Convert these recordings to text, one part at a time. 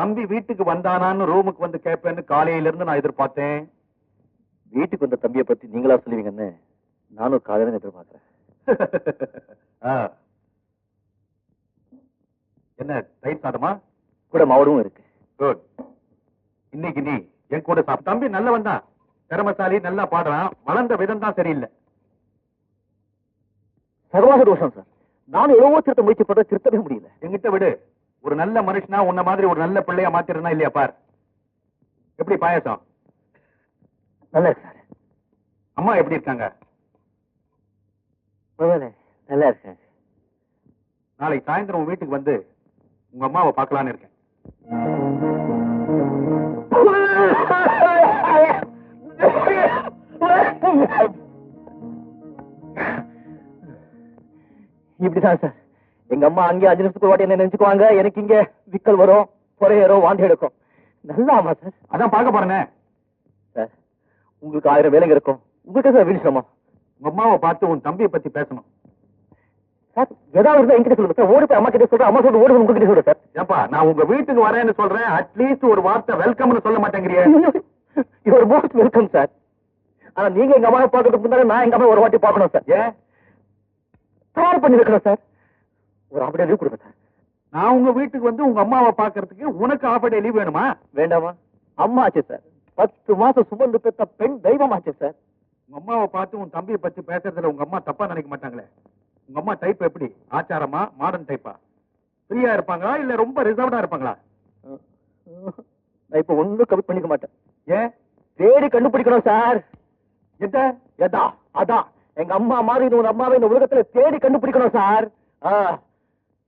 தம்பி வீட்டுக்கு வந்தானான்னு ரூமுக்கு வந்து கேட்பேன்னு காலையில இருந்து நான் எதிர்பார்த்தேன். வீட்டுக்கு வந்த தம்பியை பத்தி நீங்களா சொல்லுவீங்கன்னு நானும் காலையில எதிர்பார்க்கிறேன். ஆ. என்ன தயிர் சாதமா? கூட மாவடும் இருக்கு. குட் இன்னைக்கு நீ என் கூட சாப்பிட்டு தம்பி நல்லவன் தான். திறமசாலி நல்லா பாடுறான். வளர்ந்த விதம் தான் சரியில்லை. சகவாச தோஷம் சார். நானும் எவ்வளவோ திருத்த முயற்சி பண்ற திருத்தவே முடியல. என்கிட்ட விடு. ஒரு நல்ல மனுஷனா உன்ன மாதிரி ஒரு நல்ல பிள்ளையா மாத்திருந்தா இல்லையா பார்? எப்படி பாயாசம்? நல்லா சார். அம்மா எப்படி இருக்காங்க? நல்லா இருக்கேன் நாளைக்கு சாயந்தரம் வீட்டுக்கு வந்து உங்க அம்மாவை பார்க்கலான்னு இருக்கேன். இப்படிதான் சார். எங்க அம்மா அங்கே அஞ்சு நிமிஷத்துக்கு ஒரு வாட்டி என்ன நினைச்சுக்குவாங்க. எனக்கு இங்க விக்கல் வரும் புறையேறும் வாந்தி எடுக்கும். நல்லா ஆமா சார். அதான் பார்க்க போறேனே. சார் உங்களுக்கு ஆயிரம் வேலைங்க இருக்கும். உங்களுக்கு சார் வீடு சிரமம். உங்க அம்மாவை பார்த்து உன் தம்பியை பத்தி பேசணும். சார் ஏதாவது இருந்தா என்கிட்ட சொல்லுங்க சார். ஓடி போய் அம்மா கிட்ட சொல்றேன். அம்மா சொல்றது ஓடி உங்ககிட்ட சொல்றேன் சார். ஏப்பா நான் உங்க வீட்டுக்கு வரேன்னு சொல்றேன். அட்லீஸ்ட் ஒரு வார்த்தை வெல்கம்னு சொல்ல மாட்டேங்கிறியே. யுவர் மோஸ்ட் வெல்கம் சார் ஆனா நீங்க எங்க அம்மாவை பார்க்கறதுக்கு முன்னாடி நான் எங்க அம்மா ஒரு வாட்டி பார்க்கணும் சார் ஏன்? தயார் பண்ணி வைக்கணும் சார் ஒரு அப்படியே லீவ் கொடுங்க சார். நான் உங்க வீட்டுக்கு வந்து உங்க அம்மாவை பார்க்கறதுக்கு உனக்கு ஆஃப் டே லீவ் வேணுமா? வேண்டாமா? அம்மா ஆச்சு சார். பத்து மாசம் சுமந்து பெத்த பெண் தெய்வம் ஆச்சு சார். உங்க அம்மாவை பார்த்து உன் தம்பியை பத்தி பேசுறதுல உங்க அம்மா தப்பா நினைக்க மாட்டாங்களே. உங்க அம்மா டைப் எப்படி? ஆச்சாரமா மாடர்ன் டைப்பா ஃப்ரீயா இருப்பாங்களா இல்ல ரொம்ப ரிசர்வ்டா இருப்பாங்களா? நான் இப்ப ஒண்ணும் கவி பண்ணிக்க மாட்டேன். ஏன்? தேடி கண்டுபிடிக்கணும் சார். எத எதா? அதான் எங்க அம்மா மாதிரி ஒரு அம்மாவை இந்த உலகத்துல தேடி கண்டுபிடிக்கணும் சார். ஆ.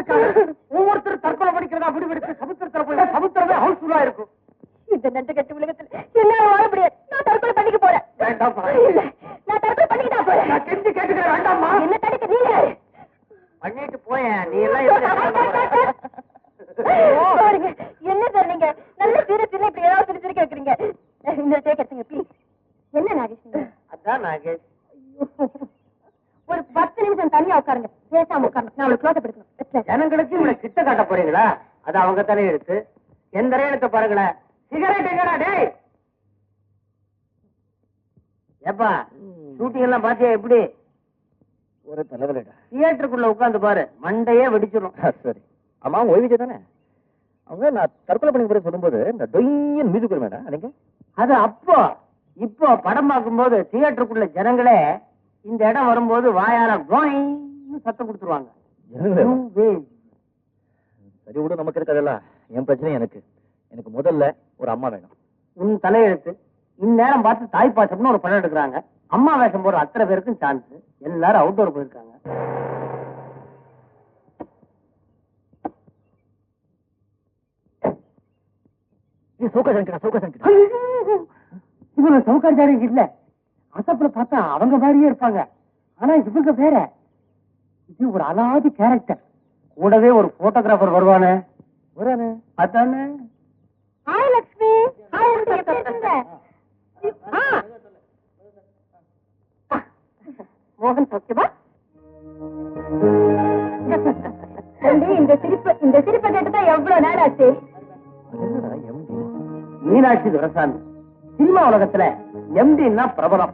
அதுக்காக ஒவ்வொருத்தரும் தற்கொலை பண்ணிக்கிறதா முடிவெடுத்து சமுத்திரத்துல போய் சமுத்திரமே ஹவுஸ்ஃபுல்லா இருக்கும். இந்த நண்டு கட்டு உலகத்துல என்னால வாழ முடியாது. நான் தற்கொலை பண்ணிக்க போறேன். வேண்டாம்மா. இல்ல நான் தற்கொலை பண்ணிக்க தான் போறேன். நான் கெஞ்சி கேட்டுக்கிறேன் வேண்டாம்மா. என்ன தடுக்க நீங்க? பண்ணிட்டு போயேன் நீ எல்லாம் பாருங்க, என்ன சார் நீங்க நல்ல சீரியஸ் இப்படி ஏதாவது சொல்லி சிரிக்க வைக்கிறீங்க இந்த டேக் எடுத்துங்க ப்ளீஸ் என்ன நாகேஷ்? அதான் நாகேஷ். ஒரு பத்து நிமிஷம் தனியா உட்காருங்க. பேசாம உட்காருங்க நான் அவளுக்கு க்ளோஸ் எடுக்கணும். ஜனங்களுக்கு இவனை கிட்ட காட்ட போறீங்களா? அது அவங்க தானே இருக்கு எந்த ரேலத்தை பாருங்களேன் சிகரெட் எங்கடா டேய்? ஏப்பா ஷூட்டிங் எல்லாம் பாத்தியா எப்படி? ஒரு தலைவலிடா. தியேட்டருக்குள்ள உட்கார்ந்து பாரு. மண்டையே வெடிச்சிடும் சரி. அம்மா ஓய்விஜே தானே அவங்க நான் தற்கொலை பண்ணி போய் சொல்லும்போது இந்த டொய்யன் மியூசிக் வருமேடா நீங்க? அது அப்போ இப்போ படம் பார்க்கும்போது தியேட்டருக்குள்ள ஜனங்களே இந்த இடம் வரும்போது வாயால கோயின்னு சத்தம் கொடுத்துருவாங்க. சரி விடு நமக்கு இருக்கிறதெல்லாம் என் பிரச்சனை எனக்கு. எனக்கு முதல்ல ஒரு அம்மா வேணும். உன் தலையெழுத்து. இந்நேரம் பார்த்து தாய் பாசம்னு ஒரு படம் எடுக்கிறாங்க. அம்மா வேஷம் போடுற அத்தனை பேருக்கும் சான்ஸ் எல்லாரும் அவுட்டோர் போயிருக்காங்க. நீ சோகா சங்கடா சோகா சங்கடா இவங்க சவுகாச்சாரி இல்ல. அசப்புல பார்த்தா அவங்க மாதிரியே இருப்பாங்க. ஆனா இவங்க வேற. இது ஒரு அலாதி கேரக்டர் கூடவே ஒரு போட்டோகிராஃபர் வருவானே. வரானே. அதானே. Hi Lakshmi hi. மோகன் ஓகேவா இந்த சிரிப்பு இந்த சிரிப்பை கேட்டுதான் எவ்வளவு நேரம் ஆச்சு? மீனாட்சி துரசாமி. சினிமா உலகத்துல எம்டின்னா பிரபலம்.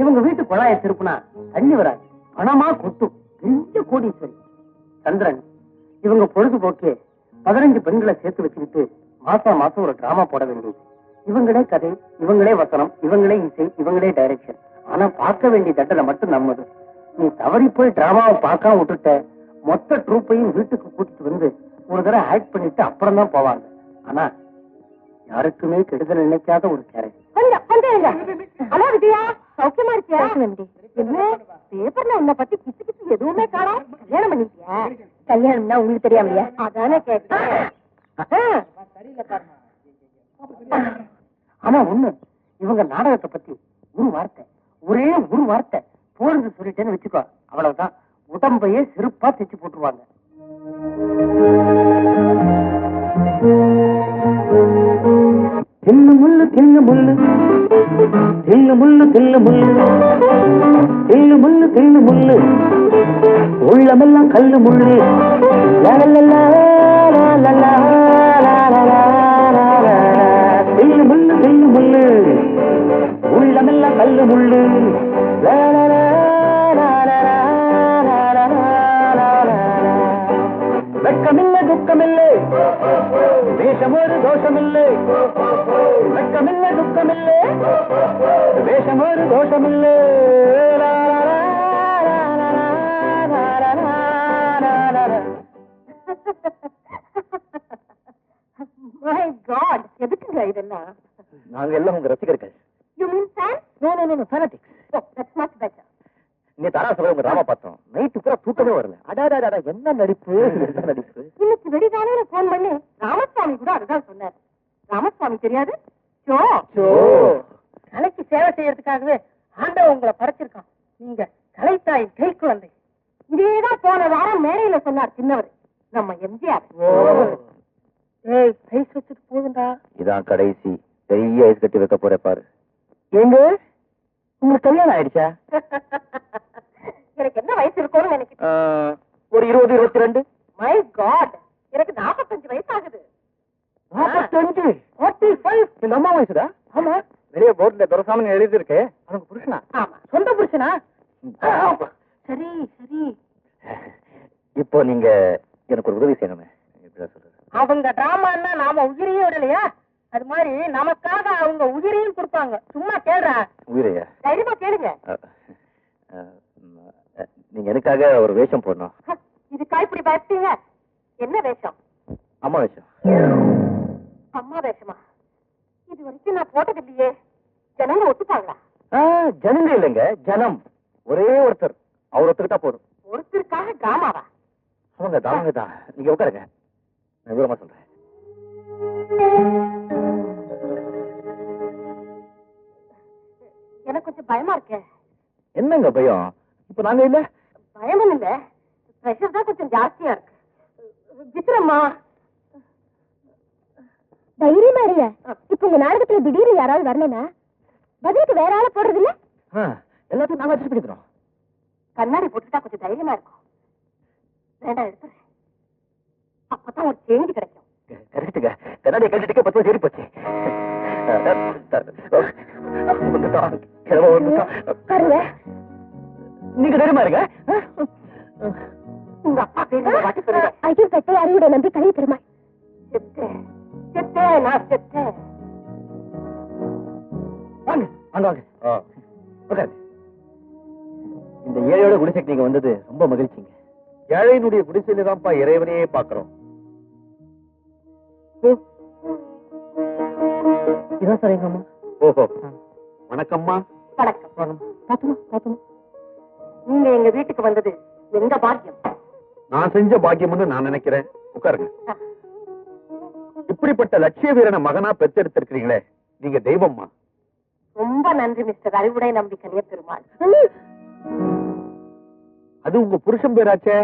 இவங்க வீட்டு குழாயை திருப்புனா தண்ணி வராது. பணமா கொட்டும். பெரிய கோடீஸ்வரி. சந்திரன் இவங்க பொழுதுபோக்கு பதினஞ்சு பெண்களை சேர்த்து வச்சுக்கிட்டு மாசம் மாசம் ஒரு டிராமா போட வேண்டியது. இவங்களே கதை இவங்களே வசனம் இவங்களே இசை இவங்களே டைரக்ஷன் ஆனா பார்க்க வேண்டிய தண்டனை மட்டும் நம்மது. நீ தவறி போய் டிராமாவை பார்க்காம விட்டுட்ட மொத்த ட்ரூப்பையும் வீட்டுக்கு கூட்டிட்டு வந்து ஒரு தடவை ஆக்ட் பண்ணிட்டு அப்புறம் தான் போவாங்க. ஆனா யாருக்குமே கெடுதல் நினைக்காத ஒரு கேரக்டர். ஹலோ விஜயா சௌக்கியமா இருக்கியா? என்ன? பேப்பர்ல உன்னை பத்தி கிச்சு கிச்சு எதுவுமே காணா கல்யாணம்னா உங்களுக்கு தெரியாமலையா? அதானே கேட்டேன். ஆனா ஒண்ணு இவங்க நாடகத்தை பத்தி ஒரு வார்த்தை ஒரே ஒரு வார்த்தை போறது சொல்லிட்டேன்னு வச்சுக்கோ. அவ்வளவுதான். உடம்பையே செருப்பா தைச்சு போட்டுருவாங்க. தில்லு முள்ளு தில்லு முள்ளு தில்லு முள்ளு தில்லு முள்ளு தில்லு முள்ளு தில்லு முள்ளு உள்ளமெல்லாம் கல்லு முள்ளு தில்லு முள்ளு தில்லு முள்ளு உள்ளமெல்லாம் கல்லு முள்ளு வெட்கமில்லை துக்கமில்லை வேஷம் ஒரு தோஷமில்லை தோஷமில்லே. வேஷம் ஒரு தோஷமில்லே காட் எதுக்குங்க இதெல்லாம் நாங்க எல்லாம் உங்க ரசிகர்கள். You mean fan no no no fanatics much better நீ தாரா சொல்ல உங்க ராமா பார்த்தோம். நைட்டு பூரா தூக்கமே வரல. என்ன நடிப்பு? என்ன நடிப்பு? இன்னைக்கு வெடிகாலையில போன் பண்ணி ராமசாமி கூட அதுதான் சொன்னார். ராமசாமி தெரியாது? கலைக்கு சேவை செய்யறதுக்காகவே ஆண்டவன் உங்களை படைச்சிருக்கான். நீங்க கலைத்தாய் கை குழந்தை. இதேதான் போன வாரம் மேடையில சொன்னார் சின்னவர். நம்ம எம்ஜிஆர். ஏய் ஐஸ் வச்சது போதுண்டா இதான் கடைசி. பெரிய ஐஸ் கட்டி வைக்க போற பாரு. எங்க? உங்களுக்கு கல்யாணம் ஆயிடுச்சா? எனக்கு என்ன வயசு இருக்கும்னு நினைக்கிறேன் ஒரு இருபது இருபத்தி ரெண்டு. மை காட் எனக்கு நாற்பத்தஞ்சு வயசு ஆகுது நாற்பத்தஞ்சு ஃபார்ட்டி ஃபைவ் இந்த அம்மா வயசுடா? ஆமா. வெளிய போர்ட்ல துரசாமி எழுதி இருக்கு அவங்க புருஷனா? ஆமா. சொந்த புருஷனா? சரி சரி. இப்போ நீங்க எனக்கு ஒரு உதவி செய்யணுமே. அவங்க டிராமான்னா நாம உயிரையும் விடலையா? அது மாதிரி நமக்காக அவங்க உயிரையும் கொடுப்பாங்க. சும்மா கேள்றா உயிரையா? தைரியமா கேளுங்க. நீங்க எனக்காக ஒரு வேஷம் போடணும். ஹ, இதுக்கா இப்படி பயப்பட்டீங்க என்ன வேஷம்? அம்மா வேஷம். அம்மா வேஷமா இது வரைக்கும் நான் போட்டது இல்லையே ஜனங்க ஒத்துப்பாங்களா? ஆ, ஜனங்க இல்லைங்க ஜனம். ஒரே ஒருத்தர். அவர் ஒத்துக்கிட்டா போதும். ஒருத்தருக்காக டிராமாவா? அவங்க தான் அவங்க தான் நீங்க உட்காருங்க. நான் விவரமா சொல்றேன். எனக்கு கொஞ்சம் பயமா இருக்கே. என்னங்க பயம்? இப்ப நாங்க இல்ல? பயமும் இல்ல. பிரஷர் தான் கொஞ்சம் ஜாஸ்தியா இருக்கு. விக்ரம்மா. இருங்க இப்ப உங்க நாடகத்துல திடீர்னு யாராவது வரலனா பதிலுக்கு வேற ஆள போடுறது இல்ல எல்லாத்தையும் நாங்க அட்ஜஸ்ட் பண்ணிக்கிறோம் கண்ணாடி போட்டுட்டா கொஞ்சம் தைரியமா இருக்கும் வேண்டாம் எடுத்துறேன் அப்பதான் ஒரு சேஞ்ச் கிடைக்கும் கரெக்டுங்க கண்ணாடி கழிச்சுட்டு பத்து போச்சு நீங்க தைரியமா இருங்க உங்க அப்பா பேர் வாட்டி சொல்லுங்க ஐயோ பெட்டை அறிவுட நம்பி கழிவு பெருமாள் செத்தேன் செத்தேன் நான் செத்தேன் வாங்க வாங்க வாங்க. உட்காரு. இந்த ஏழையோட குடிசைக்கு நீங்க வந்தது ரொம்ப மகிழ்ச்சிங்க. ஏழையினுடைய குடிசையில தான்ப்பா இறைவனையே பாக்குறோம் இதான் சார் எங்க அம்மா? ஓஹோ. வணக்கம்மா. வணக்கம். வாங்கம்மா பாத்துமா பாத்துமா நீங்க எங்க வீட்டுக்கு வந்தது எந்த பாக்கியம்? நான் செஞ்ச பாக்கியம்னு நான் நினைக்கிறேன். உட்காருங்க. இப்படிப்பட்ட லட்சிய வீரனை மகனா பெத்தெடுத்திருக்கிறீங்களே நீங்க தெய்வம்மா. ரொம்ப நன்றி மிஸ்டர் அறிவுடை நம்பி கலிய பெருமாள். அது உங்க புருஷன் பேராச்சே?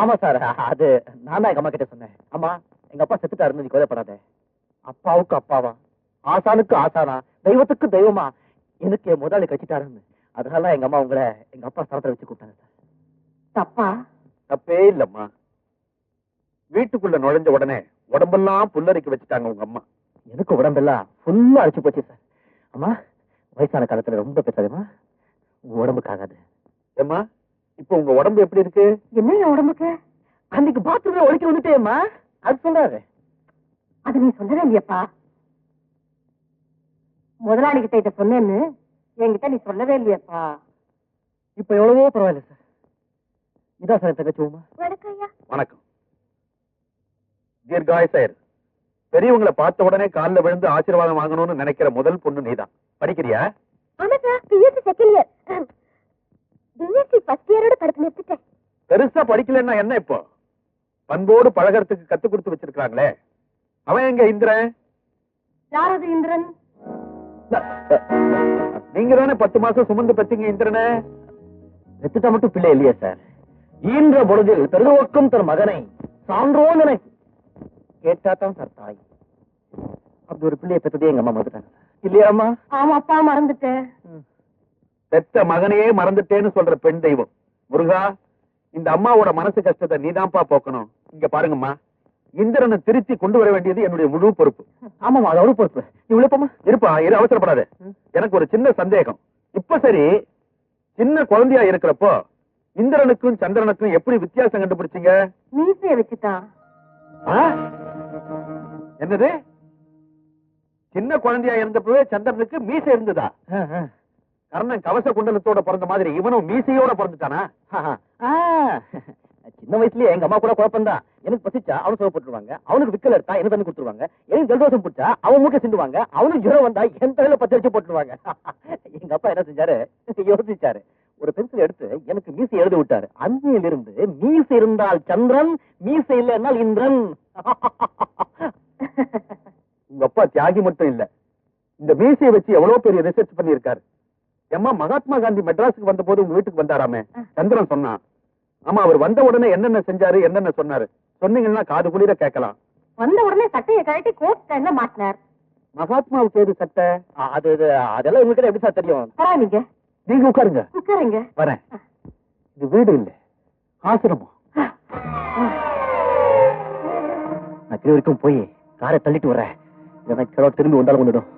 ஆமா சார் அது நான் தான் எங்க அம்மா கிட்ட சொன்னேன். அம்மா எங்க அப்பா செத்துட்டாருன்னு நீ கவலைப்படாத அப்பாவுக்கு அப்பாவா? ஆசானுக்கு ஆசானா? தெய்வத்துக்கு தெய்வமா? எனக்கு என் முதலாளி கட்சிட்டாருன்னு அதனால எங்க அம்மா உங்களை எங்க அப்பா ஸ்தலத்துல வச்சு கூப்பிட்டாங்க சார். தப்பா? தப்பே இல்லம்மா. வீட்டுக்குள்ள நுழைஞ்ச உடனே உடம்பெல்லாம் புல்லரிக்க வச்சுட்டாங்க உங்க அம்மா. எனக்கு உடம்பெல்லாம் ஃபுல்லா அடிச்சு போச்சு சார் அம்மா வயசான காலத்துல ரொம்ப பேசாதேம்மா. உடம்புக்கு ஆகாது. ஏம்மா இப்போ உங்க உடம்பு எப்படி இருக்கு? என்ன என் உடம்புக்கு? அன்னைக்கு பாத்ரூம்ல ஒழிக்க வந்துட்டேம்மா. அது சொல்றாரு அது நீ சொல்லவே இல்லையப்பா. முதலாளி கிட்ட இத சொன்னேன்னு என்கிட்ட நீ சொல்லவே இல்லையப்பா. இப்ப எவ்வளவோ பரவாயில்ல சார் இதான் சார் என் தங்கச்சி உமா. வணக்கம் ஐயா. வணக்கம். தீர்காய் சார் பெரியவங்களை பார்த்த உடனே கால்ல விழுந்து ஆசீர்வாதம் வாங்கணும்னு நினைக்கிற முதல் பொண்ணு நீதான். படிக்கிறியா? பெருசா படிக்கலன்னா என்ன இப்போ? பண்போடு பழகறதுக்கு கத்து கொடுத்து வச்சிருக்காங்களே அவன் எங்க இந்திரன்? யாரது இந்திரன்? நீங்க தானே பத்து மாசம் சுமந்து பெத்தீங்க இந்திரனே? பெத்துட்டா மட்டும் பிள்ளை இல்லையா சார். ஈன்ற பொழுதில் பெருதுவக்கும் தன் மகனை சான்றோன் என கேட்டா தான் சார் தாய். அப்படி ஒரு பிள்ளையை பெற்றதே எங்க அம்மா மறந்துட்டாங்க. இல்லையா அம்மா? ஆமாப்பா மறந்துட்டேன் பெத்த மகனையே மறந்துட்டேன்னு சொல்ற பெண் தெய்வம். முருகா இந்த அம்மாவோட மனசு கஷ்டத்தை நீதான்ப்பா போக்கணும். இங்க பாருங்கம்மா. இந்திரனை திருத்தி கொண்டு வர வேண்டியது என்னுடைய முழு பொறுப்பு. ஆமாமா அது அவரு பொறுப்பு. நீ விழுப்பமா இருப்பா இரு அவசரப்படாத. எனக்கு ஒரு சின்ன சந்தேகம். இப்ப சரி சின்ன குழந்தையா இருக்கிறப்போ இந்திரனுக்கும் சந்திரனுக்கும் எப்படி வித்தியாசம் கண்டுபிடிச்சீங்க? மீசைய வச்சுட்டான்? என்னது? சின்ன குழந்தையா இருந்தப்பவே சந்திரனுக்கு மீசை இருந்ததா? கர்ணன் கவச குண்டலத்தோட பிறந்த மாதிரி இவனும் மீசையோட பிறந்துட்டானா? சின்ன வயசுலயே எங்க அம்மா கூட குழப்பம் தான் எனக்கு பசிச்சா அவனு சோறு போட்டுருவாங்க. அவனுக்கு விக்கல் எடுத்தா என்ன தண்ணி கொடுத்துருவாங்க? எனக்கு ஜலதோஷம் பிடிச்சா அவன் மூக்க சிந்துவாங்க. அவனுக்கு ஜுரம் வந்தா என் தலையில பச்சை வச்சு போட்டுருவாங்க. எங்க அப்பா என்ன செஞ்சாரு? யோசிச்சாரு. ஒரு பென்சில் எடுத்து எனக்கு மீசை எழுதி விட்டாரு. அன்னையில இருந்து மீசை இருந்தால் சந்திரன் மீசை இல்லைன்னால் இந்திரன். அப்பா தியாகி மட்டும் இல்ல. இந்த மீசையை வச்சு எவ்வளவு பெரிய ரிசர்ச் பண்ணியிருக்காரு. ஏம்மா மகாத்மா காந்தி மெட்ராஸுக்கு வந்த போது உங்க வீட்டுக்கு வந்தாராமே? சந்திரன் சொன்னான். ஆமா அவர் வந்த உடனே என்னென்ன செஞ்சாரு என்னென்ன சொன்னாரு? சொன்னீங்கன்னா காது குளிர கேட்கலாம். வந்த உடனே சட்டையை கழட்டி கோட் ஸ்டைல்ல மாட்டினார். மகாத்மாவுக்கு ஏது சட்டை? அது இது, அதெல்லாம் உங்ககிட்ட எப்படி சார் தெரியும்? பரவாயில்லைங்க. நீங்க உட்காருங்க. உட்காருங்க. வரேன். இது வீடு இல்ல. ஆசிரமம். நான் வரைக்கும் போய் காரை தள்ளிட்டு வரேன் எனக்கு திரும்பி வந்தாலும் கொண்டுடும்.